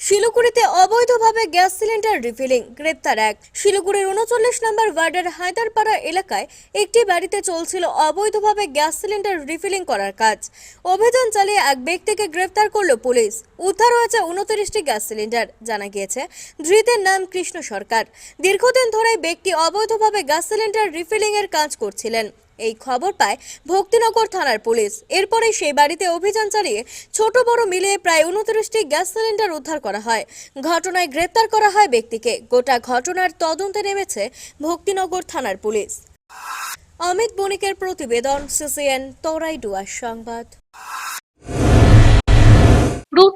শিলিগুড়িতে অবৈধভাবে gas cylinder refilling, গ্রেপ্তার এক। শিলিগুড়ির উনচল্লিশ নম্বর ওয়ার্ডের হায়দারপাড়া এলাকায় একটি বাড়িতে চলছিল অবৈধভাবে গ্যাস সিলিন্ডার রিফিলিং করার কাজ। অভিযান চালিয়ে এক ব্যক্তিকে গ্রেপ্তার করল পুলিশ। উদ্ধার হয়েছে উনত্রিশটি গ্যাস সিলিন্ডার, জানা গিয়েছে। ধৃতের নাম কৃষ্ণ সরকার। দীর্ঘদিন ধরে ব্যক্তি অবৈধভাবে গ্যাস সিলিন্ডার রিফিলিং এর কাজ করছিলেন। এই খবর পায় ভক্তিনগর থানার পুলিশ। এরপরে সেই বাড়িতে অভিযান চালিয়ে ছোট বড় মিলিয়ে প্রায় উনত্রিশটি গ্যাস সিলিন্ডার উদ্ধার করা হয়। ঘটনায় গ্রেপ্তার করা হয় ব্যক্তিকে। গোটা ঘটনার তদন্তে নেমেছে ভক্তিনগর থানার পুলিশ। অমিত বণিকের প্রতিবেদন, সিসিএন, তরাইডুয়া, সংবাদ।